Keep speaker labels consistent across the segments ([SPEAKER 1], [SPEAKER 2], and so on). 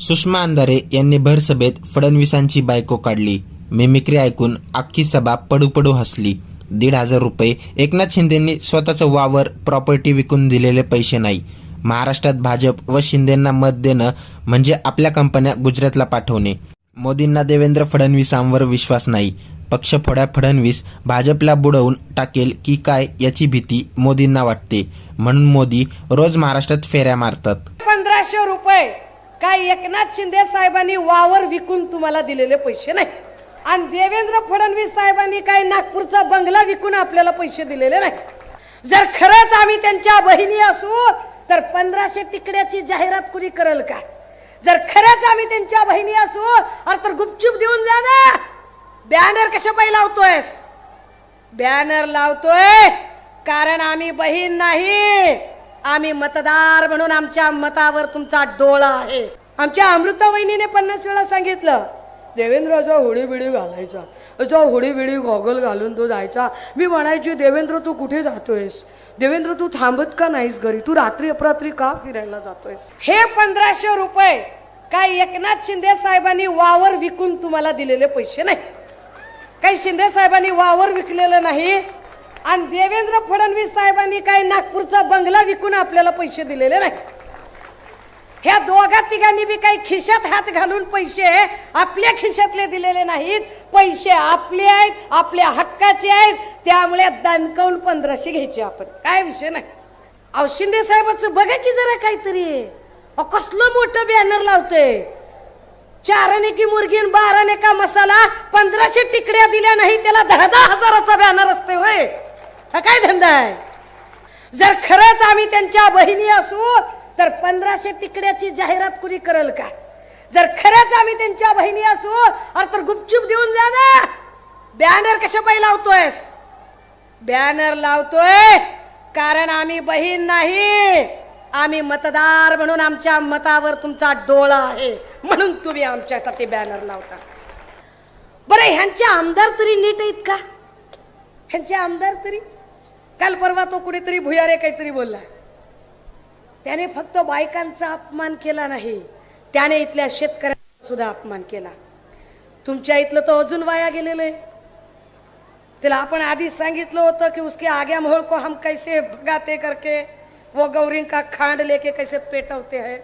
[SPEAKER 1] सुषमा अंधारे यांनी भरसभेत फडणवीसांची बायको काढली. मिमिक्री ऐकून अख्खी सभा पडू पडू हसली. दीड हजार रुपये एकनाथ शिंदेंनी स्वतःचं वावर प्रॉपर्टी विकून दिलेले पैसे नाही. महाराष्ट्रात भाजप व शिंदेंना मत देणं म्हणजे आपल्या कंपन्या गुजरातला पाठवणे. मोदींना देवेंद्र फडणवीसांवर विश्वास नाही. पक्ष फोड्या फडणवीस भाजपला बुडवून टाकेल की काय याची भीती मोदींना वाटते. म्हणून मोदी रोज महाराष्ट्रात फेऱ्या मारतात.
[SPEAKER 2] पंधराशे रुपये काय एकनाथ शिंदे साहेबांनी वावर विकून तुम्हाला दिलेले पैसे नाही. आणि देवेंद्र फडणवीस साहेबांनी काय नागपूरचा बंगला विकून आपल्याला पैसे दिलेले नाही. जर खरंच आम्ही त्यांच्या बहिणी असू तर पंधराशे तिकड्याची जाहिरात कुणी करेल का? जर खरंच आम्ही त्यांच्या बहिणी असू अरे तर गुपचूप देऊन जा ना. बॅनर कशा पाहिजे लावतोय बॅनर लावतोय कारण आम्ही बहीण नाही. आम्ही मतदार म्हणून आमच्या मतावर तुमचा डोळा आहे. आमच्या अमृता वहिनीने पन्नास वेळा सांगितलं देवेंद्र असा होडी बिडी घालायचा. असा होडी बिडी गॉगल घालून तो जायचा. मी म्हणायची देवेंद्र तू कुठे जातोयस? देवेंद्र तू थांबत का नाहीस घरी? तू रात्री अपरात्री का फिरायला जातोयस? हे पंधराशे रुपये काय एकनाथ शिंदे साहेबांनी वावर विकून तुम्हाला दिलेले पैसे नाही. काही शिंदे साहेबांनी वावर विकलेलं नाही. आणि देवेंद्र फडणवीस साहेबांनी काही नागपूरचा बंगला विकून आपल्याला पैसे दिलेले नाही. ह्या दोघा तिघांनी बी काही खिशात हात घालून पैसे आपल्या खिशातले दिलेले नाहीत. पैसे आपले आहेत आपल्या हक्काचे आहेत. त्यामुळे दणकवून पंधराशे घ्यायचे आपण. काय विषय नाही. अहो शिंदे साहेबाचं बघा की जरा काहीतरी. अहो कसलं मोठं बॅनर लावतंय. चाराने की मुर्गी बाराने का मसाला पंधराशे टिकड्या दिल्या नाही त्याला दहा दहा हजाराचा बॅनर असते होय. हा काय धंदा आहे? जर खरंच आम्ही त्यांच्या बहिणी असू तर पंधराशे तिकड्याची जाहिरात कुणी करेल का? जर खरंच आम्ही त्यांच्या बहिणी असू अरे तर गुपचूप देऊन जा ना. बॅनर कशा पाहिजे लावतोयस? बॅनर लावतोय कारण आम्ही बहीण नाही. आम्ही मतदार म्हणून आमच्या मतावर तुमचा डोळा आहे. म्हणून तुम्ही आमच्यासाठी बॅनर लावता. बरं ह्यांचे आमदार तरी नीट आहेत का? ह्यांचे आमदार तरी? काल परवा तो कुणीतरी भुयारे काहीतरी बोलला. त्याने फक्त बायकांचा अपमान केला नाही त्याने इथल्या शेतकऱ्यांचा सुद्धा अपमान केला. तुमच्या इथलं तो अजून वाया गेलेलं आहे. त्याला आपण आधीच सांगितलं होतं की उसके आग्या मोहळ को हम कैसे भगाते करके वो गौरी का खांड लेके कैसे पेटवते हैं.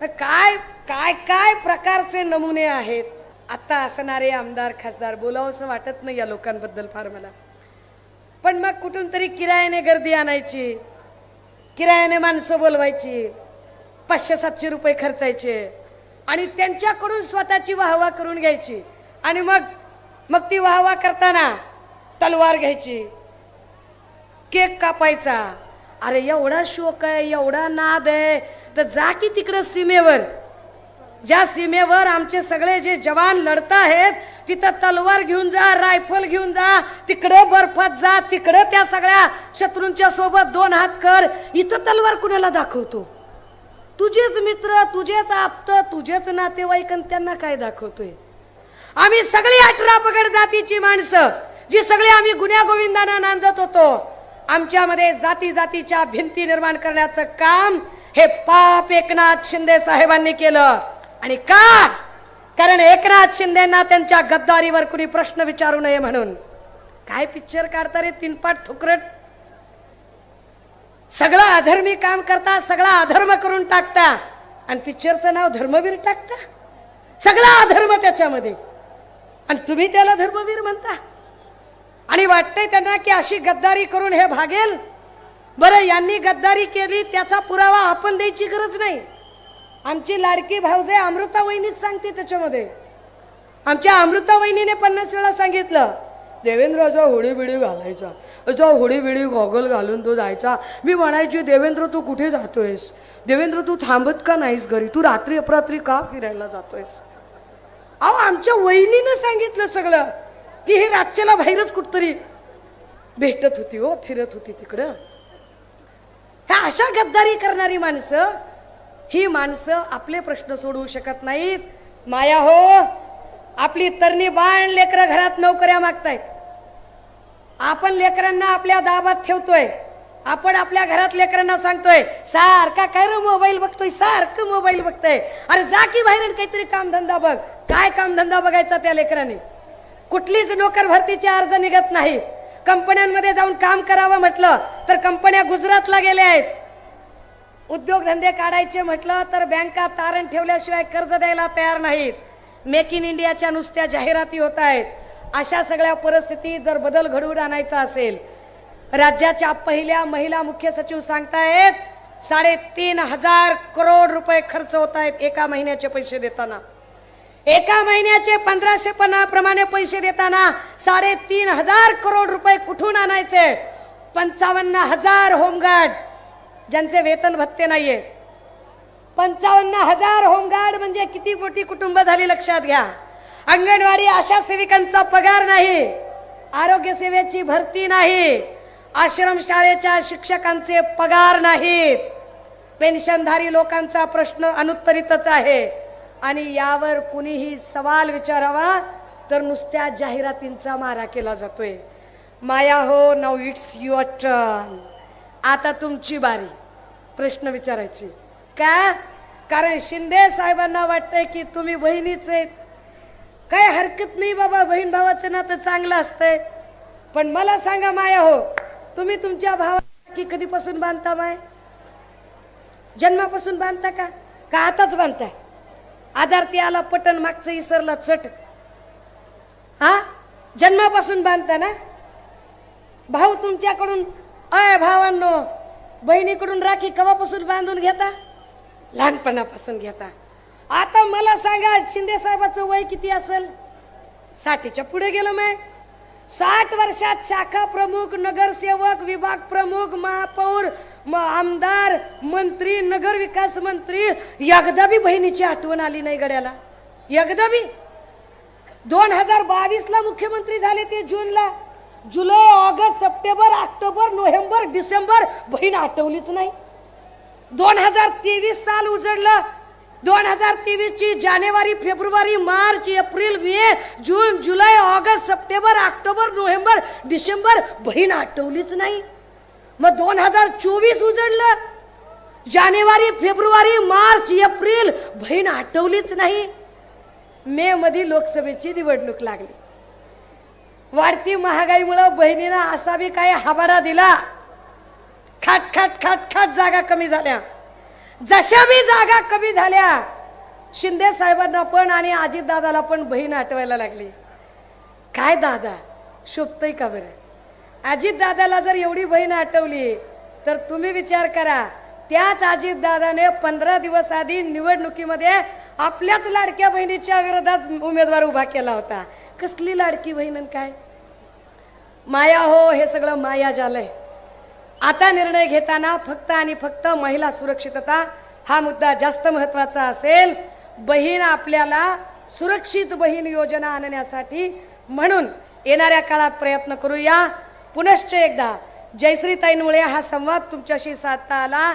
[SPEAKER 2] काय काय काय प्रकारचे नमुने आहेत? आता असणारे आमदार खासदार बोलावंसं वाटत नाही या लोकांबद्दल फार मला. पण मग कुठून तरी किरायाने गर्दी आणायची किरायाने माणसं बोलवायची पाचशे सातशे रुपये खर्चायचे आणि त्यांच्याकडून स्वतःची वाहवा करून घ्यायची. आणि मग मग ती वाहवा करताना तलवार घ्यायची. केक कापायचा. अरे एवढा शोक आहे एवढा नाद आहे. तर जा की तिकडं सीमेवर. ज्या सीमेवर आमचे सगळे जे जवान लढत आहेत तिथं तलवार घेऊन जा रायफल घेऊन जा तिकडे बर्फात जा तिकडे त्या सगळ्या शत्रूंच्या सोबत दोन हात कर. इथं तलवार कुणाला दाखवतो? तुझेच मित्र तुझेच आप्त तुझेच नातेवाईक आणि त्यांना काय दाखवतोय? आम्ही सगळी अठरा पगड जातीची माणसं जी सगळी आम्ही गुन्ह्या गोविंदाना नांदत होतो. आमच्यामध्ये जाती जातीच्या भिंती निर्माण करण्याचं काम हे पाप एकनाथ शिंदे साहेबांनी केलं. आणि का? कारण एकनाथ शिंदेना त्यांच्या गद्दारीवर कुणी प्रश्न विचारू नये म्हणून. काय पिक्चर काढता रे तीनपाट थुकरट? सगळं अधर्मी काम करता सगळा अधर्म करून टाकता. आणि पिक्चरचं नाव धर्मवीर टाकता. सगळा अधर्म त्याच्यामध्ये. आणि तुम्ही त्याला धर्मवीर म्हणता. आणि वाटतंय त्यांना की अशी गद्दारी करून हे भागेल. बरं यांनी गद्दारी केली त्याचा पुरावा आपण द्यायची गरज नाही. आमची लाडकी भाऊजे अमृता वहिनीच सांगते त्याच्यामध्ये. आमच्या अमृता वहिनीने पन्नास वेळा सांगितलं देवेंद्र असा होडी घालायचा असा होडीबिडी गॉगल घालून तो जायचा. मी म्हणायची देवेंद्र तू कुठे जातोयस? देवेंद्र तू थांबत का नाहीस घरी? तू रात्री अपरात्री का फिरायला जातोयस? अहो आमच्या वहिनीनं सांगितलं सगळं की हे रातच्याला बाहेरच कुठतरी भेटत होती हो फिरत होती तिकडं. ह्या अशा गद्दारी करणारी माणसं ही माणसं आपले प्रश्न सोडवू शकत नाहीत. माया हो आपली तरणी बाण लेकरं घरात नोकऱ्या मागतायत. आपण लेकरांना आपल्या दाबात ठेवतोय. आपण आपल्या घरात लेकरांना सांगतोय सारखा काय रे मोबाईल बघतोय? सारखं मोबाईल बघतोय. अरे जा की बाहेर काहीतरी कामधंदा बघ. काय कामधंदा बघायचा त्या लेकराने? कुठलीच नोकर भरतीचे अर्ज निघत नाही. कंपन्यांमध्ये जाऊन काम करावं म्हटलं तर कंपन्या गुजरातला गेल्या आहेत. उद्योगधंदे काढायचे म्हटलं तर बँका तारण ठेवल्याशिवाय कर्ज द्यायला तयार नाहीत. मेक इन इंडियाच्या नुसत्या जाहिराती होत आहेत. अशा सगळ्या परिस्थितीत जर बदल घडवून आणायचा असेल राज्याच्या पहिल्या महिला मुख्य सचिव सांगतायत साडेतीन हजार करोड रुपये खर्च होत आहेत एका महिन्याचे पैसे देताना. एका महिन्याचे पंधराशे पन्ना प्रमाणे पैसे देताना साडेतीन हजार करोड रुपये कुठून आणायचे? पंचावन्न हजार होमगार्ड. ज्यांचे वेतन भत्ते नाहीये. पंचावन्न हजार होमगार्ड म्हणजे किती मोठी कुटुंब झाली लक्षात घ्या. अंगणवाडी आशा सेविकांचा पगार नाही. आरोग्य सेवेची भरती नाही. आश्रमशाळेच्या शिक्षकांचे पगार नाहीत पेन्शनधारी लोकांचा प्रश्न अनुत्तरितच आहे. आणि यावर कुणीही सवाल विचारावा तर नुसत्या जाहिरातींचा मारा केला जातोय. माया हो नाव इट्स युअर टर्न. आता तुमची बारी. प्रश्न विचारायची. का? कारण शिंदे साहेबांना वाटतंय की तुम्ही बहिणीच आहेत. काय हरकत नाही बाबा बहीण भावाचं नातं चांगलं असतंय. पण मला सांगा माया हो तुम्ही तुमच्या भावा की कधीपासून बांधता माय? जन्मापासून बांधता का? का आताच बांधताय? आधार ती आला पटन मागचं इसरला चट. हा? जन्मापासून बांधता ना? भाऊ तुमच्याकडून अय भावांनो बहिणीकडून राखी कवापासून बांधून घेता? लहानपणापासून घेता. आता मला सांगा शिंदे साहेबाचं वय किती असेल? साठीच्या पुढे गेलो माय साठ वर्षात शाखा प्रमुख नगरसेवक विभाग प्रमुख महापौर म आमदार मंत्री नगर विकास मंत्री एकदा बी बहिणीची आठवण आली नाही गड्याला. एकदा बी. दोन हजार बावीस ला मुख्यमंत्री झाले ते जूनला. जुलै August September October November December बहीण आठवलीच नाही. दोन हजार तेवीस साल उजडलं. दोन हजार तेवीस ची जानेवारी फेब्रुवारी मार्च एप्रिल मे जून जुलै August September October November December बहीण आठवलीच नाही. मग दोन हजार चोवीस उजडलं. जानेवारी फेब्रुवारी मार्च एप्रिल बहीण आठवलीच नाही. मे मध्ये लोकसभेची निवडणूक लागली. वाढती महागाईमुळं बहिणीनं असा बी काही हबाडा दिला. खाट खाट खाट खाट जागा कमी झाल्या. जशा बी जागा कमी झाल्या शिंदे साहेबांना पण आणि अजित दादाला पण बहीण आठवायला लागली. काय दादा शोभतय का बरं? अजित दादाला जर एवढी बहीण आठवली तर तुम्ही विचार करा त्याच अजित दादाने पंधरा दिवस आधी निवडणुकीमध्ये आपल्याच लाडक्या बहिणीच्या विरोधात उमेदवार उभा केला होता. कसली लाडकी बहीण आणि काय? माया हो हे सगळं माया झालंय. आता निर्णय घेताना फक्त आणि फक्त महिला सुरक्षितता हा मुद्दा जास्त महत्त्वाचा असेल. बहीण आपल्याला सुरक्षित बहीण योजना आणण्यासाठी म्हणून येणाऱ्या काळात प्रयत्न करूया. पुनश्च एकदा जयश्रीताईंमुळे हा संवाद तुमच्याशी साधता आला.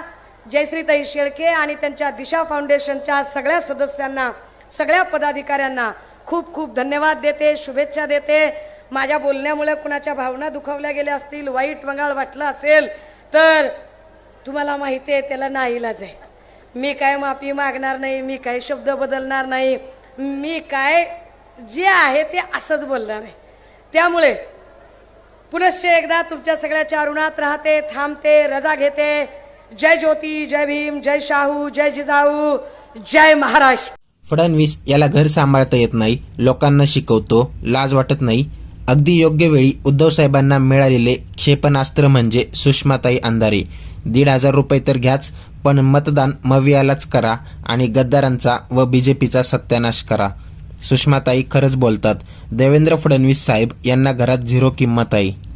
[SPEAKER 2] जयश्रीताई शेळके आणि त्यांच्या दिशा फाउंडेशनच्या सगळ्या सदस्यांना सगळ्या पदाधिकाऱ्यांना खूप खूप धन्यवाद देते शुभेच्छा देते. माझ्या बोलण्यामुळे कुणाच्या भावना दुखावल्या गेल्या असतील वाईट वंगाळ वाटलं असेल तर तुम्हाला माहिती आहे त्याला नाईलाज आहे. मी काय माफी मागणार नाही मी काय शब्द बदलणार नाही मी काय जे आहे ते असंच बोलणार आहे. त्यामुळे पुनश्च एकदा तुमच्या सगळ्याच्या अरुणात राहते थांबते रजा घेते. जय ज्योती जय भीम जय शाहू जय जिजाऊ जय महाराष्ट्र.
[SPEAKER 1] फडणवीस याला घर सांभाळता येत नाही लोकांना शिकवतो लाज वाटत नाही अगदी योग्य वेळी उद्धव साहेबांना मिळालेले क्षेपणास्त्र म्हणजे सुषमाताई अंधारे. दीड हजार रुपये तर घ्याच पण मतदान मवियालाच करा आणि गद्दारांचा व बीजेपीचा सत्यानाश करा. सुषमाताई खरंच बोलतात देवेंद्र फडणवीस साहेब यांना घरात झिरो किंमत आहे.